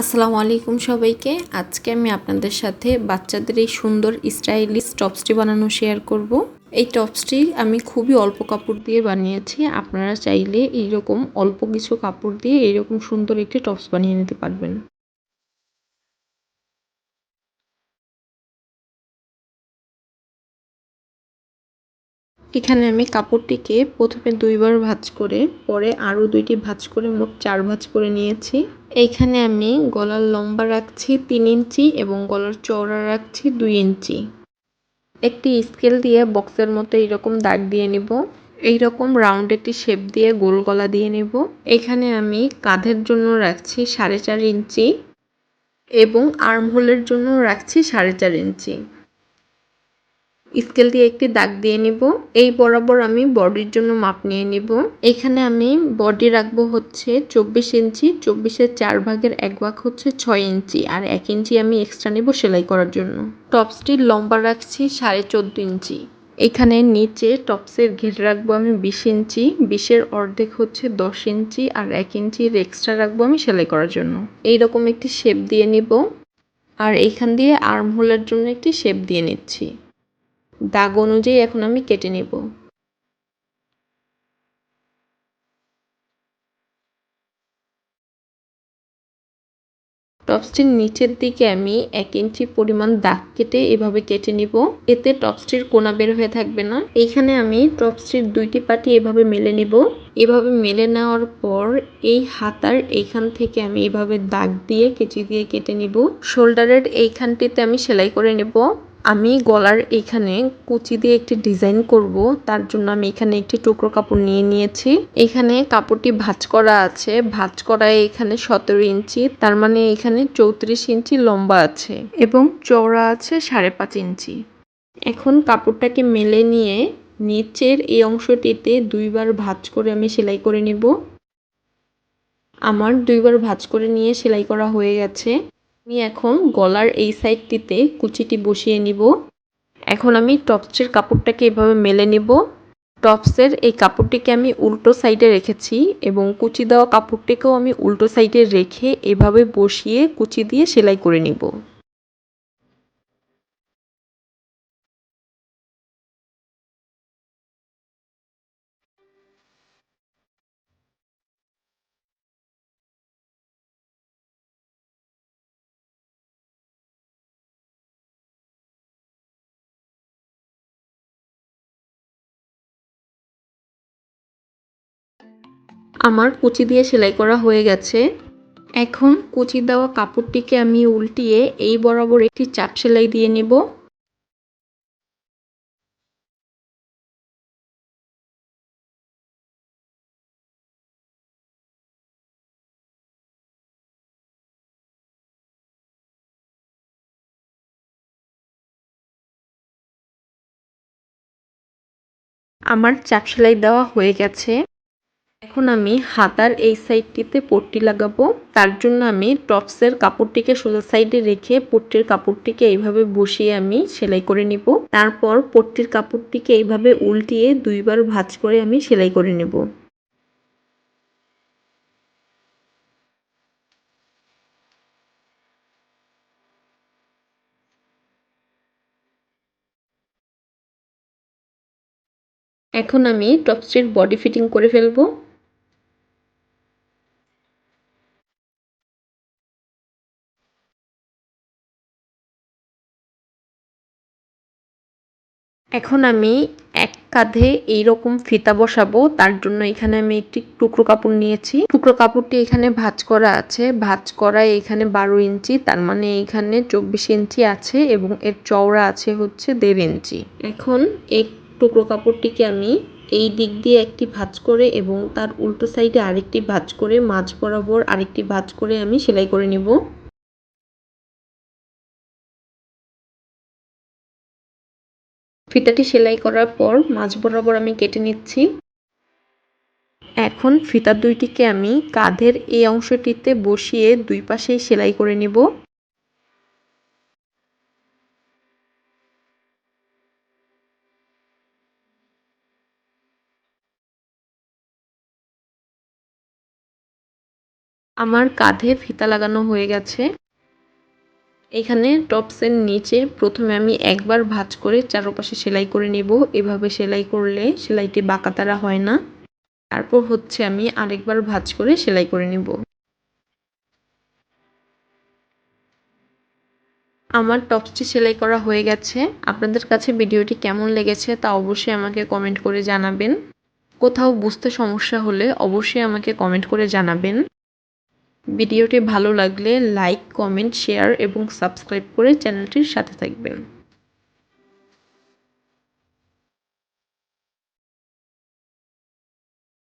আসসালামু আলাইকুম সবাইকে। আজকে আমি আপনাদের সাথে বাচ্চাদের এই সুন্দর স্টাইলিশ টপসটি বানানো শেয়ার করব। এই টপসটি আমি খুবই অল্প কাপড় দিয়ে বানিয়েছি। আপনারা চাইলে এইরকম অল্প কিছু কাপড় দিয়ে এইরকম সুন্দর একটি টপস বানিয়ে নিতে পারবেন। এখানে আমি কাপড়টিকে প্রথমে দুইবার ভাঁজ করে, পরে আরও দুইটি ভাঁজ করে, মোট চার ভাঁজ করে নিয়েছি। এইখানে আমি গলার লম্বা রাখছি তিন ইঞ্চি এবং গলার চওড়া রাখছি দুই ইঞ্চি। একটি স্কেল দিয়ে বক্সের মতো এইরকম দাগ দিয়ে নিব। এইরকম রাউন্ড একটি শেপ দিয়ে গোল গলা দিয়ে নেব। এখানে আমি কাঁধের জন্য রাখছি সাড়ে চার ইঞ্চি এবং আর্মহোলের জন্য রাখছি সাড়ে চার ইঞ্চি। স্কেল দিয়ে একটি দাগ দিয়ে নিব। এই বরাবর আমি বডির জন্য মাপ নিয়ে নিব। এখানে আমি বডি রাখব হচ্ছে চব্বিশ ইঞ্চি, চব্বিশের চার ভাগের এক ভাগ হচ্ছে ছয় ইঞ্চি আর এক ইঞ্চি আমি এক্সট্রা নিব সেলাই করার জন্য। টপসটির লম্বা রাখছি সাড়ে চোদ্দ ইঞ্চি। এখানে নিচে টপসের ঘের রাখব আমি বিশ ইঞ্চি, বিশের অর্ধেক হচ্ছে দশ ইঞ্চি আর এক ইঞ্চির এক্সট্রা রাখব আমি সেলাই করার জন্য। এইরকম একটি শেপ দিয়ে নিব। আর এইখান দিয়ে আর্মহোলের জন্য একটি শেপ দিয়ে নিচ্ছি। দাগ অনুযায়ী এখন আমি কেটে নেব। টপসটির নিচের দিকে আমি এক ইঞ্চি পরিমাণ দাগ কেটে এভাবে কেটে নিব। এতে টপসটির কোনা বের হয়ে থাকবে না। এইখানে আমি টপসটির দুইটি পাটি এভাবে মেলে নিব। এভাবে মেলে নেওয়ার পর এই হাতার এইখান থেকে আমি এভাবে দাগ দিয়ে কেচি দিয়ে কেটে নিব। শোল্ডারের এইখানটিতে আমি সেলাই করে নেব। আমি গলার এখানে কুচি দিয়ে একটি ডিজাইন করব। তার জন্য আমি এখানে একটি টুকরো কাপড় নিয়ে নিয়েছি। এখানে কাপড়টি ভাঁজ করা আছে। ভাঁজ করায় এখানে সতেরো ইঞ্চি। তার মানে এখানে চৌত্রিশ ইঞ্চি লম্বা আছে এবং চওড়া আছে সাড়ে পাঁচ ইঞ্চি। এখন কাপড়টাকে মেলে নিয়ে নিচের এই অংশটিতে দুইবার ভাঁজ করে আমি সেলাই করে নিব। আমার দুইবার ভাঁজ করে নিয়ে সেলাই করা হয়ে গেছে। আমি এখন গলার এই সাইডটিতে কুচিটি বসিয়ে নিব। এখন আমি টপসের কাপড়টাকে এভাবে মেলে নেব। টপসের এই কাপড়টিকে আমি উল্টো সাইডে রেখেছি এবং কুচি দেওয়া কাপড়টিকেও আমি উল্টো সাইডে রেখে এভাবে বসিয়ে কুচি দিয়ে সেলাই করে নিব। আমার কুচি দিয়ে সেলাই করা হয়ে গেছে। এখন কুচি দেওয়া কাপড়টিকে আমি উল্টিয়ে এই বরাবর একটি চাপ সেলাই দিয়ে নেব। আমার চাপ সেলাই দেওয়া হয়ে গেছে। এখন আমি হাতার এই সাইডটিতে পট্টি লাগাবো। তার জন্য আমি টপসের কাপড়টিকে সোজা সাইডে রেখে পট্টির কাপড়টিকে এইভাবে বসিয়ে আমি সেলাই করে নিব। তারপর পট্টির কাপড়টিকে এইভাবে উল্টিয়ে দুইবার ভাঁজ করে আমি সেলাই করে নেব। এখন আমি টপসটির বডি ফিটিং করে ফেলব। এখন আমি এক কাঁধে এইরকম ফিতা বসাবো, তার জন্য এখানে আমি একটি টুকরো কাপড় নিয়েছি। টুকরো কাপড়টি এখানে ভাঁজ করা আছে। ভাঁজ করা এখানে বারো ইঞ্চি, তার মানে এখানে চব্বিশ ইঞ্চি আছে এবং এর চওড়া আছে হচ্ছে দেড় ইঞ্চি। এখন এই টুকরো কাপড়টিকে আমি এই দিক দিয়ে একটি ভাঁজ করে এবং তার উল্টো সাইডে আরেকটি ভাঁজ করে মাঝ বরাবর আরেকটি ভাঁজ করে আমি সেলাই করে নিব। ফিতাটি সেলাই করার পর মাঝ বরাবর আমি কেটে নিচ্ছি। এখন ফিতা দুইটিকে আমি কাঁধের এই অংশটিতে বসিয়ে দুই পাশেই সেলাই করে নিব। আমার কাঁধে ফিতা লাগানো হয়ে গেছে। এখানে টপসের নিচে প্রথমে আমি একবার ভাঁজ করে চারপাশে সেলাই করে নেব। এভাবে সেলাই করলে সেলাইটি বাঁকাতারা হয় না। তারপর হচ্ছে আমি আরেকবার ভাঁজ করে সেলাই করে নেব। আমার টপসটি সেলাই করা হয়ে গেছে। আপনাদের কাছে ভিডিওটি কেমন লেগেছে তা অবশ্যই আমাকে কমেন্ট করে জানাবেন। কোথাও বুঝতে সমস্যা হলে অবশ্যই আমাকে কমেন্ট করে জানাবেন। ভিডিওটি ভালো লাগলে লাইক কমেন্ট শেয়ার এবং সাবস্ক্রাইব করে চ্যানেলটির সাথে থাকবেন।